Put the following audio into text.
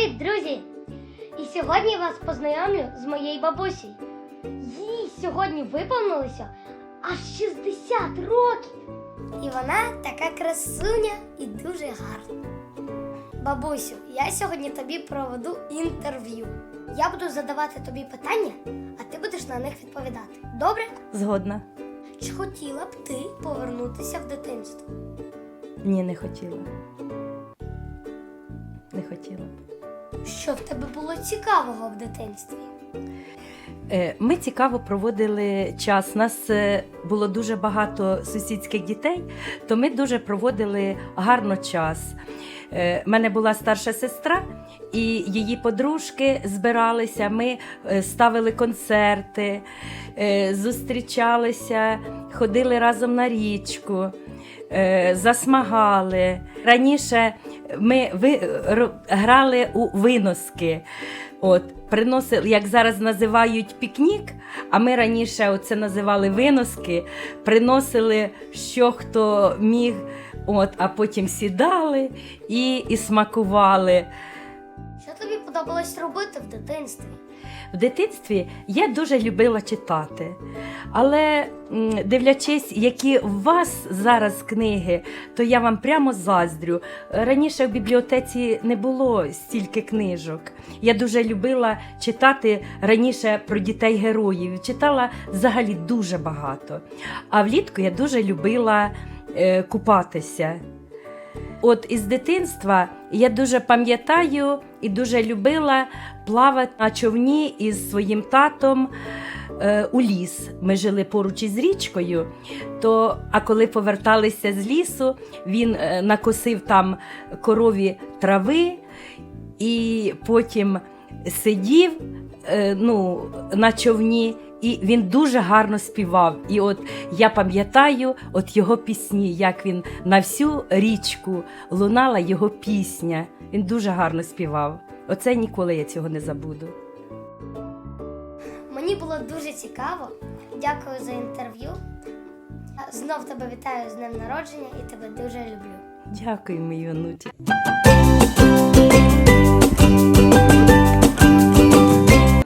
Привіт, друзі! І сьогодні я вас познайомлю з моєю бабусею. Їй сьогодні виповнилося аж 60 років. І вона така красуня і дуже гарна. Бабусю, я сьогодні тобі проведу інтерв'ю. Я буду задавати тобі питання, а ти будеш на них відповідати. Добре? Згодна. Чи хотіла б ти повернутися в дитинство? Ні, не хотіла. Не хотіла. Що в тебе було цікавого в дитинстві? Е, Ми цікаво проводили час. Нас е, було дуже багато сусідських дітей, то ми дуже проводили гарно час. У мене була старша сестра, і її подружки збиралися. Ми е, ставили концерти, е, зустрічалися, ходили разом на річку, е, засмагали. Раніше ми ви, грали у виноски. От, приносили, як зараз називають пікнік, а ми раніше це називали виноски, приносили, що хто міг, от, а потім сідали і, і смакували. Що тобі подобалось робити в дитинстві? В дитинстві я дуже любила читати. Але дивлячись, які у вас зараз книги, то я вам прямо заздрю. Раніше в бібліотеці не було стільки книжок. Я дуже любила читати раніше про дітей героїв. Читала взагалі дуже багато. А влітку я дуже любила е, купатися. От із дитинства я дуже пам'ятаю і дуже любила плавати на човні із своїм татом е, у ліс. Ми жили поруч із річкою. То, а коли поверталися з лісу, він е, накосив там корові трави і потім сидів е, ну, на човні. І він дуже гарно співав. І от я пам'ятаю от його пісні, як він на всю річку лунала його пісня. Він дуже гарно співав. Оце ніколи я цього не забуду. Мені було дуже цікаво. Дякую за інтерв'ю. Знов тебе вітаю з днем народження і тебе дуже люблю. Дякую, мої онуці.